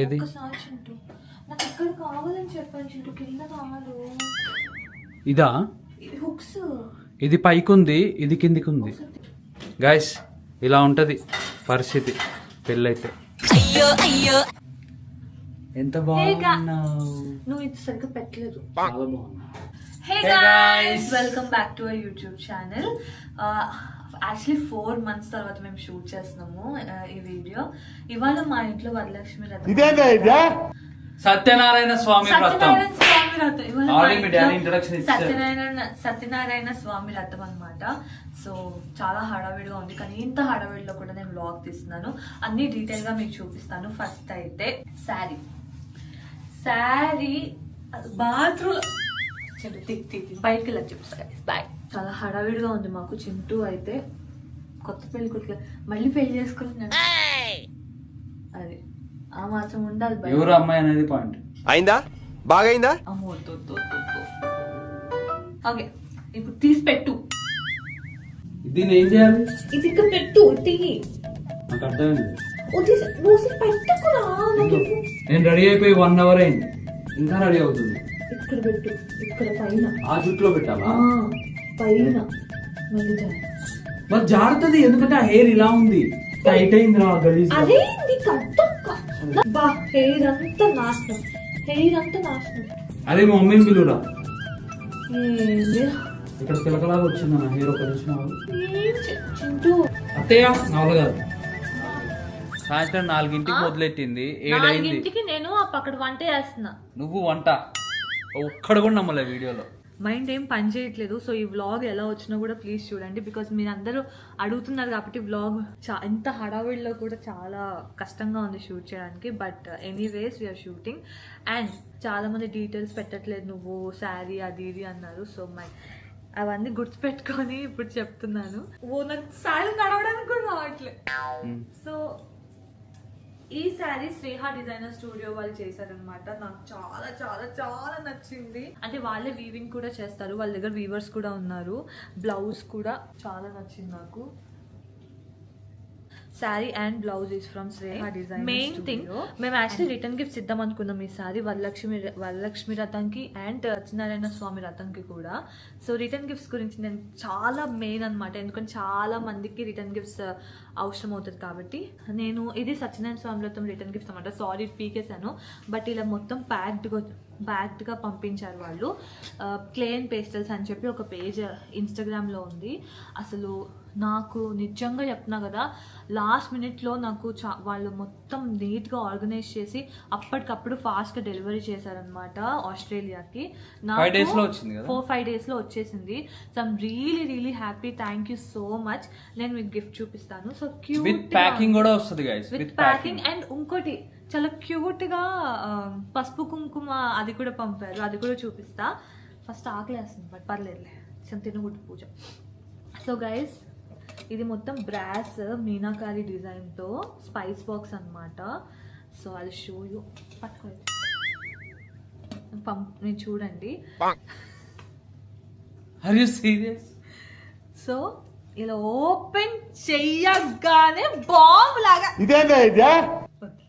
ఏది? ఒక్కసారి చింటూ. నాకు ఇక్కడ కావాలని చెప్పాను చింటూ. కింద కావాలి ఇదా? ఇది హుక్స్. ఇది పైకి ఉంది ఇది కిందికి ఉంది గాయస్ ఇలా ఉంటది పరిస్థితి పెళ్ళైతే. ఎంత బాగున్నావు? నువ్వు ఇది సరిగ్గా పెట్టలేదు. చాలా బాగున్నా. Hey guys welcome back to our YouTube channel actually four months తర్వాత మేము షూట్ చేస్తున్నాము ఈ వీడియో ఇవాళ మా ఇంట్లో వరలక్ష్మి రథం. సత్యనారాయణ స్వామి వ్రతం సత్యనారాయణ స్వామి రథం. ఇవాళ మా Already మీ ఇంట్లో daddy introduction ఇచ్చారు. సత్యనారాయణ సత్యనారాయణ స్వామి రథం అన్నమాట. సో చాలా హడావిడిగా ఉంది. కానీ ఇంత హడావిడిలో కూడా నేను బ్లాగ్ తీస్తున్నాను. అన్ని డీటెయిల్గా మీకు చూపిస్తాను. ఫస్ట్ అయితే శారీ. శారీ బాత్రూమ్ బయటకి వెళ్ళి చూపిస్తాను బాయ్ చాలా హడావిడిగా ఉంది మాకు చింటూ అయితే. కొత్త పెళ్ళి కొడుకు మళ్ళీ పెళ్ళి చేసుకుంటున్నాడు అది. ఆ మాత్రం ఉండాలి. ఎవరు అమ్మాయి అనేది పాయింట్. అయిందా? అమ్మో వద్దు, వద్దు, వద్దు. ఓకే. ఇప్పుడు తీసి పెట్టు. దీన్ని ఏం చేయాలి? ఇది ఇక్కడ పెట్టు తీయి నాకు అర్థమైంది. నేను రెడీ అయిపోయి వన్ అవర్ అయింది. ఇంకా రెడీ అవుతుంది. ఇక్కడ పెట్టు ఇక్కడ పైన. ఆ జుట్టులో పెట్టాలా? ఆ, పైన మళ్ళీ. మరి జారుతుంది ఎందుకంటే ఆ హెయిర్ ఇలా ఉంది. టైట్ అయింది రా గలీజ్ అదే నీకు అర్థం బా హెయిర్ అంతా నాశనం. హెయిర్ అంతా నాశనం. అదే మా మమ్మీని పిలువురా. ఏంది? ఇక్కడ పిలకలాగా వచ్చింది నా హెయిర్ ఒక నిమిషం ఆగు. ఏం చే- చింటూ. అత్తయ్య నా వల్ల కాదు సాయంత్రం నాలుగింటికి మొదలెట్టింది? ఏడైంది? నాలుగింటికి నేను ఆ పక్కడ వంట చేస్తున్నా. నువ్వు వంట. ఒక్కడ కూడా నమ్మలే వీడియోలో. మైండ్ ఏం పని చేయట్లేదు. సో ఈ వ్లాగ్ ఎలా వచ్చినా కూడా ప్లీజ్ చూడండి. బికాజ్ మీరు అందరూ అడుగుతున్నారు కాబట్టి వ్లాగ్ చా ఎంత హడావిడిలో కూడా చాలా కష్టంగా ఉంది షూట్ చేయడానికి. But anyways we're shooting and చాలా మంది డీటెయిల్స్ పెట్టట్లేదు. నువ్వు శారీ అది ఇది అన్నారు. సో మై అవన్నీ గుర్తుపెట్టుకొని ఇప్పుడు చెప్తున్నాను. ఓ నాకు శారీ నడవడానికి కూడా రావట్లేదు. సో ఈ శారీ శ్రీహ డిజైనర్ స్టూడియో వాళ్ళు చేశారనమాట నాకు చాలా చాలా చాలా నచ్చింది. అంటే వాళ్ళే వీవింగ్ కూడా చేస్తారు. వాళ్ళ దగ్గర వీవర్స్ కూడా ఉన్నారు. బ్లౌజ్ కూడా చాలా నచ్చింది నాకు. Sari and blouse is from design main thing మేము యాక్చువల్లీ రిటర్న్ గిఫ్ట్స్ ఇద్దాం అనుకున్నాం ఈ సారీ వరలక్ష్మి వరలక్ష్మి రథంకి అండ్ సత్యనారాయణ స్వామి రథంకి కూడా. సో రిటర్న్ గిఫ్ట్స్ గురించి నేను చాలా మెయిన్ అనమాట ఎందుకంటే చాలా మందికి రిటర్న్ గిఫ్ట్స్ అవసరం అవుతుంది కాబట్టి. నేను ఇది సత్యనారాయణ స్వామి రథం రిటర్న్ గిఫ్ట్స్ అనమాట సారీ పీకేసాను బట్ ఇలా మొత్తం ప్యాక్డ్గా బ్యాగ్డ్గా పంపించారు వాళ్ళు. క్లేన్ పేస్టల్స్ అని చెప్పి ఒక పేజ్ ఇన్స్టాగ్రామ్లో ఉంది. అసలు నాకు నిజంగా చెప్తున్నా కదా లాస్ట్ మినిట్లో నాకు చా వాళ్ళు మొత్తం నీట్గా ఆర్గనైజ్ చేసి అప్పటికప్పుడు ఫాస్ట్గా డెలివరీ చేశారనమాట ఆస్ట్రేలియాకి. కదా? ఫోర్ ఫైవ్ డేస్లో వచ్చేసింది. So I'm really really happy thank you so much నేను మీకు గిఫ్ట్ చూపిస్తాను. సో క్యూట్ విత్ ప్యాకింగ్ కూడా వస్తుంది విత్ ప్యాకింగ్ అండ్ ఇంకోటి చాలా క్యూట్గా ఆ, పసుపు కుంకుమ అది కూడా పంపారు. అది కూడా చూపిస్తా. ఫస్ట్ ఆకలేస్తుంది బట్ పర్లేదులే. తినగుడ్డు పూజ. సో గైస్ ఇది మొత్తం బ్రాస్ మీనాకారి డిజైన్తో స్పైస్ బాక్స్ అన్నమాట. సో అది షో యూ పట్టుకోండి పంప్ మీరు చూడండి. ఆర్ యూ సీరియస్ సో ఇలా ఓపెన్ చెయ్యగానే బాంబ్ లాగా. ఇదే? ఓకే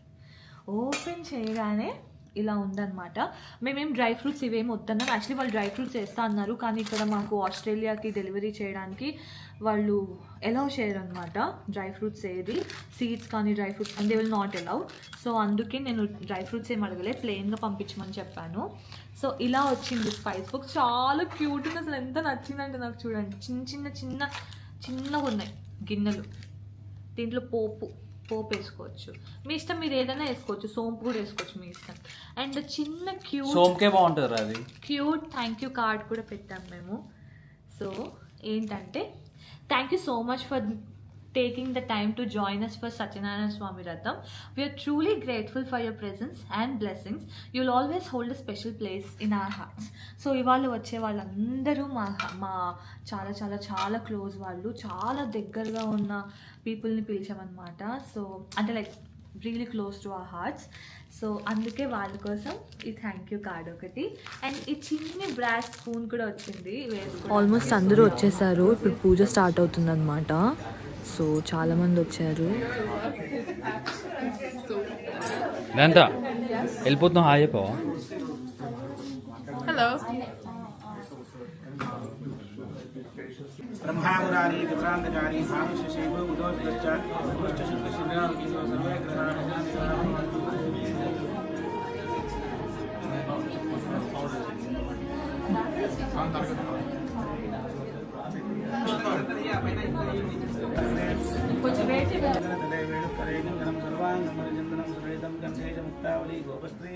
ఓపెన్ చేయగానే ఇలా ఉందన్నమాట. మేమేం డ్రై ఫ్రూట్స్ ఇవేం వద్దన్నాం. యాక్చువల్లీ వాళ్ళు డ్రై ఫ్రూట్స్ వేస్తా అన్నారు. కానీ ఇక్కడ మాకు ఆస్ట్రేలియాకి డెలివరీ చేయడానికి వాళ్ళు ఎలౌ చేయరు అనమాట డ్రై ఫ్రూట్స్ ఏది. సీడ్స్ కానీ dry fruits and they will not allow so అందుకే నేను డ్రై ఫ్రూట్స్ ఏం అడగలే. ప్లెయిన్గా పంపించమని చెప్పాను. సో ఇలా వచ్చింది స్పైస్ బుక్. చాలా క్యూట్ ఉంది. అసలు ఎంత నచ్చిందంటే నాకు చూడండి. చిన్న చిన్న చిన్న చిన్నగా ఉన్నాయి గిన్నెలు. దీంట్లో పోపు. పోపు వేసుకోవచ్చు. మీ ఇష్టం మీరు ఏదైనా వేసుకోవచ్చు. సోంపు కూడా వేసుకోవచ్చు మీ ఇష్టం. అండ్ చిన్న క్యూట్ సోమ్కే బాగుంటుంది అది. క్యూట్ థ్యాంక్ యూ కార్డ్ కూడా పెట్టాం మేము. సో ఏంటంటే thank you so much for taking the time to join us for Satyanarayana Swamy రథం we're truly grateful for your presence and blessings you'll always hold a special place in our hearts so ఇవాళ వచ్చే వాళ్ళందరూ మా మా చాలా చాలా చాలా close వాళ్ళు చాలా దగ్గరగా ఉన్న పీపుల్ని పిలిచామన్నమాట. సో అంటే like really close to our hearts so అందుకే వాళ్ళ కోసం ఈ థ్యాంక్ యూ కార్డ్ ఒకటి. అండ్ ఈ చిన్ని బ్రాస్ స్పూన్ కూడా వచ్చింది. ఆల్మోస్ట్ అందరూ వచ్చేసారు. ఇప్పుడు పూజ స్టార్ట్ అవుతుంది అనమాట సో చాలా మంది వచ్చారు దాంతో వెళ్ళిపోతున్నాం హాయ్ అయిపో హలో బ్రహ్మామురారి విభ్రాంతకారి సానుశివ ఉదోష్ట శుద్ధ ang Jaya Mukta uli, Gopas 3.